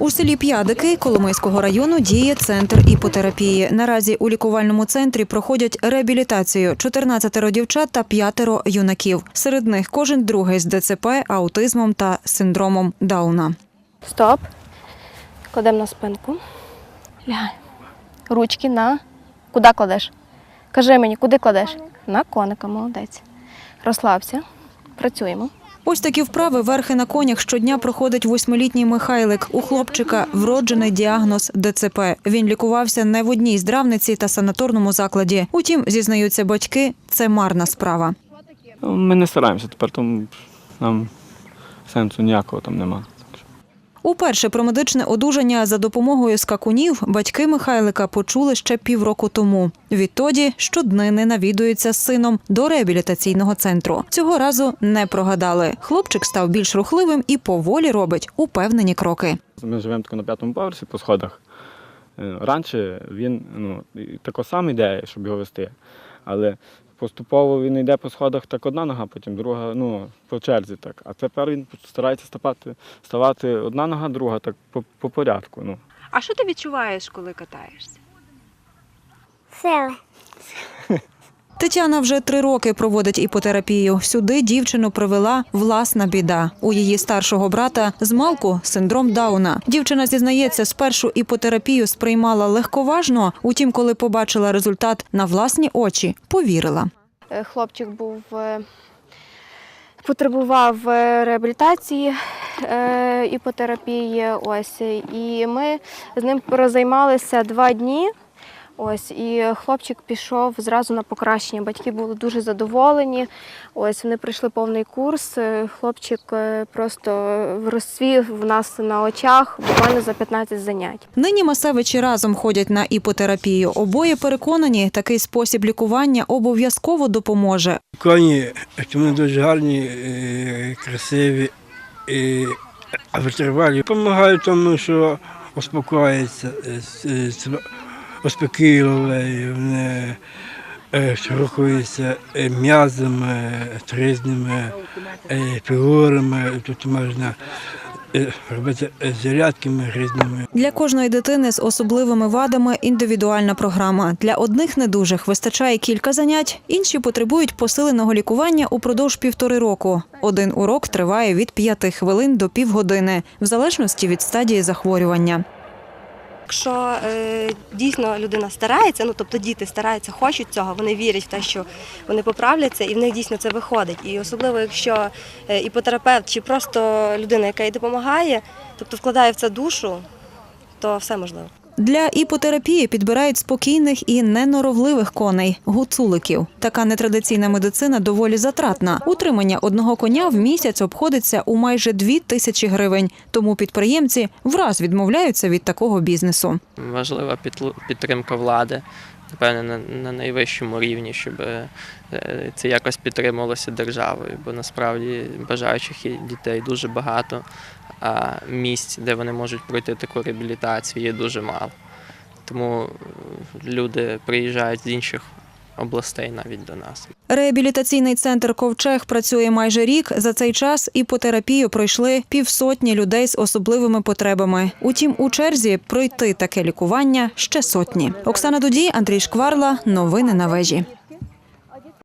У селі П'ядики Коломийського району діє центр іпотерапії. Наразі у лікувальному центрі проходять реабілітацію 14 дівчат та 5 юнаків. Серед них кожен другий з ДЦП, аутизмом та синдромом Дауна. Стоп. Кладемо на спинку. Ручки на. Куди кладеш? Кажи мені, куди кладеш? На коника, молодець. Розслабся. Працюємо. Ось такі вправи верхи на конях щодня проходить восьмилітній Михайлик. У хлопчика вроджений діагноз ДЦП. Він лікувався не в одній здравниці та санаторному закладі. Утім, зізнаються батьки, це марна справа. Ну, Ми не стараємося тепер, тому нам сенсу ніякого там нема. Уперше про медичне одужання за допомогою скакунів батьки Михайлика почули ще півроку тому. Відтоді щоднини навідуються з сином до реабілітаційного центру. Цього разу не прогадали. Хлопчик став більш рухливим і поволі робить упевнені кроки. Ми живемо на п'ятому поверсі по сходах. Е, Раніше він ну, тако сам йде, щоб його вести. Але поступово він йде по сходах так одна нога, потім друга, ну, по черзі так. А тепер він старається ставати, ставати одна нога, друга, так по, по порядку. Ну. А що ти відчуваєш, коли катаєшся? Сили. Тетяна вже три роки проводить іпотерапію. Сюди дівчину привела власна біда. У її старшого брата з малку синдром Дауна. Дівчина зізнається, спершу іпотерапію сприймала легковажно. Утім, коли побачила результат на власні очі, повірила. Е, Хлопчик був е, потребував е, реабілітації іпотерапії. Ось і ми з ним розаймалися два дні. Ось і хлопчик пішов зразу на покращення. Батьки були дуже задоволені. Ось вони пройшли повний курс. Е, Хлопчик е, просто розцвів в нас на очах буквально за 15 занять. Нині Масевичі разом ходять на іпотерапію. Обоє переконані, такий спосіб лікування обов'язково допоможе. Коні, вони дуже гарні, е, красиві і витривалі. Допомагають тому, що успокоїться, е, с- вони е, рухаються е, м'язами, різними е, фігурами. Тут можна е, робити е, зарядками різними. Для кожної дитини з особливими вадами індивідуальна програма. Для одних недужих вистачає кілька занять, інші потребують посиленого лікування упродовж півтори року. Один урок триває від п'яти хвилин до півгодини, в залежності від стадії захворювання. Якщо е, дійсно людина старається, ну тобто діти стараються, хочуть цього, вони вірять в те, що вони поправляться, і в них дійсно це виходить. І особливо, якщо е, іпотерапевт чи просто людина, яка їй допомагає, тобто вкладає в це душу, то все можливо. Для іпотерапії підбирають спокійних і неноровливих коней гуцуликів. Така нетрадиційна медицина доволі затратна. Утримання одного коня в місяць обходиться у майже дві тисячі гривень. Тому підприємці враз відмовляються від такого бізнесу. важлива підтримка влади, напевне, на, на найвищому рівні, щоб е, це якось підтримувалося державою, бо насправді бажаючих дітей дуже багато, а місць, де вони можуть пройти таку реабілітацію, є дуже мало. Тому е, люди приїжджають з інших областей навіть до нас. Реабілітаційний центр Ковчег працює майже рік. За цей час іпотерапію пройшли півсотні людей з особливими потребами. Утім, у черзі пройти таке лікування ще сотні. Оксана Дудій, Андрій Шкварла. Новини на вежі.